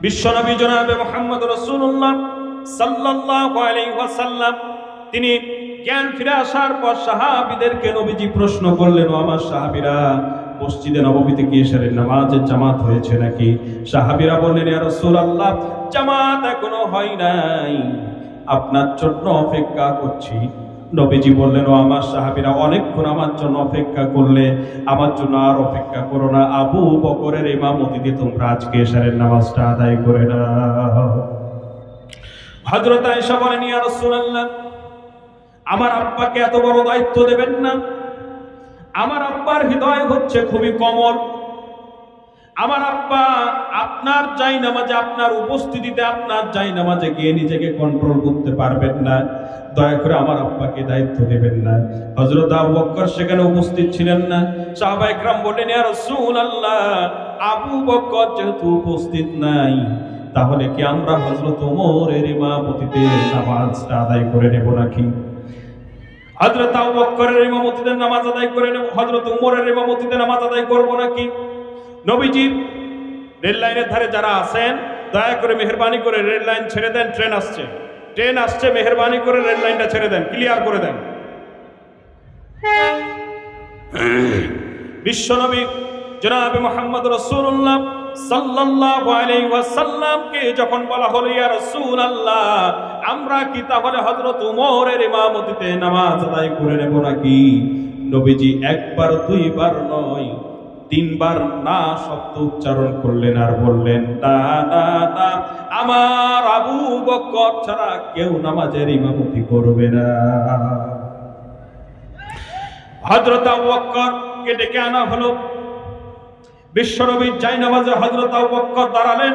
বিশ্বনবী জনাবে মোহাম্মদ রসুল্লাহ আলাইহি তিনি জ্ঞান ফিরে আসার পর সাহাবীদেরকে নবীজি প্রশ্ন করলেন আমার সাহাবীরা, মসজিদে নবমীতে কি এশারের নামাজের জামাত হয়েছে নাকি? সাহাবিরা বললেন, ইয়া রাসূলুল্লাহ, জামাত এখনও হয় নাই। আপনার জন্য অপেক্ষা করছি। নবীজি বললেন, ও আমার সাহাবীরা, অনেকক্ষণ আমার জন্য অপেক্ষা করলে, আমার জন্য আর অপেক্ষা করো না। আবু বকরের ইমামতিতে তোমরা আজকে এশারের নামাজটা আদায় করে নাও। হযরত আয়েশা বলেন, ইয়া রাসূলুল্লাহ, আমার আব্বাকে এত বড় দায়িত্ব দেবেন না। আমার আব্বার হৃদয় হচ্ছে খুবই কমল। আমার আব্বা আপনার যাই নামাজে আপনার উপস্থিতিতে আপনার যাই নামাজে গিয়ে নিজেকে কন্ট্রোল করতে পারবেন না। দয়া করে আমার আব্বাকে দায়িত্ব দেবেন না। হজরত আবু বকর সেখানে উপস্থিত ছিলেন না। সাহাবা একরাম বললেন, ইয়া রাসূলুল্লাহ, আবু বক্কর যেহেতু উপস্থিত নাই, তাহলে কি আমরা হযরত ওমরের ইমামতিতে নামাজটা আদায় করে নেব নাকি? হযরত আবু বকরের ইমামতিতে নামাজ আদায় করে নেব, হযরত উমরের ইমামতিতে নামাজ আদায় করব নাকি? নবীজি রেল লাইনের ধারে যারা আছেন, দয়া করে মেহেরবানি করে রেল লাইন ছেড়ে দেন, ট্রেন আসছে। ট্রেন আসছে, মেহেরবানি করে রেল লাইনটা ছেড়ে দেন, ক্লিয়ার করে দেন। বিশ্বনবী জনাবে মোহাম্মদ রসুল্লাহ সাল্লাল্লাহু আলাইহি ওয়াসাল্লামকে যখন বলা হলো, ইয়া রাসূলুল্লাহ, আমরা কি তাহলে হযরত উমরের ইমামতিতে নামাজ আদায় করে নেব নাকি? নবীজি একবার, দুইবার নয় তিনবার না শব্দ উচ্চারণ করলেন আর বললেন না আমার আবু বকর ছাড়া কেউ নামাজের ইমামতি করবে না। আবু বকরকে ডেকে আনা হলো। বিশ্বনবীর জাই নামাজে হযরত আবু বকর দাঁড়ালেন।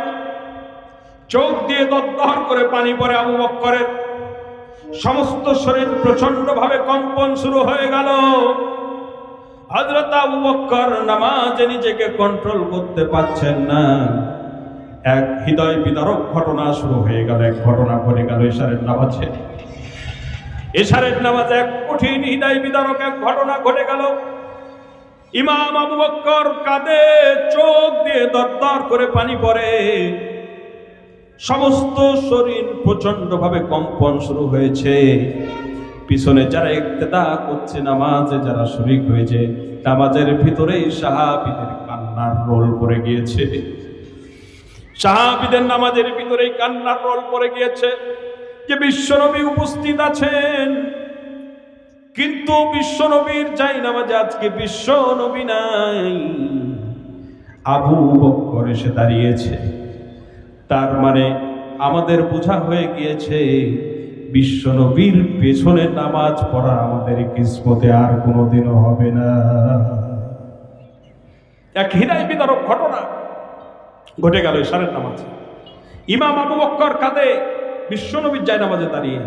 চোখ দিয়ে দদ্দহর করে পানি পড়ে আবু বকরের। সমস্ত শরীর প্রচণ্ড ভাবে কম্পন শুরু হয়ে গেল। হযরত আবু বকর নামাজে নিজেকে কন্ট্রোল করতে পারছেন না। এক হৃদয় বিদারক ঘটনা শুরু হয়ে গেল, এক ঘটনা ঘটে গেল ইশারের নামাজে। এশারের নামাজে এক কঠিন হৃদয় বিদারক এক ঘটনা ঘটে গেল। ইমাম আবু বক্কর কাঁদে, চোখ দিয়ে দরদর করে পানি পড়ে। সমস্ত শরীর প্রচণ্ড ভাবে কম্পন শুরু হয়েছে। পিছনে যারা ইক্তেদা করছে নামাজে, যারা শরিক হয়েছে নামাজের ভিতরেই সাহাবিদের কান্নার রোল পড়ে গিয়েছে। সাহাবিদের নামাজের ভিতরেই কান্নার রোল পড়ে গিয়েছে যে বিশ্বনবী উপস্থিত আছেন। কিন্তু বিশ্বনবীর যাই নামাজে আজকে বিশ্বনবী নাই। আবু বক্কর এসে দাঁড়িয়েছে। তার মানে আমাদের বোঝা হয়ে গিয়েছে বিশ্বনবীর পেছনে নামাজ পড়া আমাদের কিসমতে আর কোনোদিনও হবে না। এক হৃদয় বিদারক ঘটনা ঘটে গেল ইশারের নামাজ। ইমাম আবু বক্কর কাঁদে, বিশ্বনবীর যায় নামাজে দাঁড়িয়ে।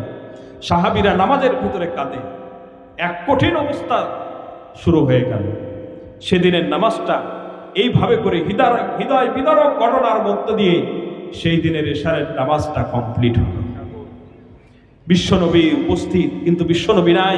সাহাবিরা নামাজের ভিতরে কাঁদে। এক কঠিন অবস্থা শুরু হয়ে গেল। সেদিনের নামাজটা এইভাবে করে হৃদয় হৃদয় বিদারক ঘটনার মধ্য দিয়ে সেই দিনের এশারের নামাজটা কমপ্লিট হলো। বিশ্বনবী উপস্থিত কিন্তু বিশ্বনবী নাই।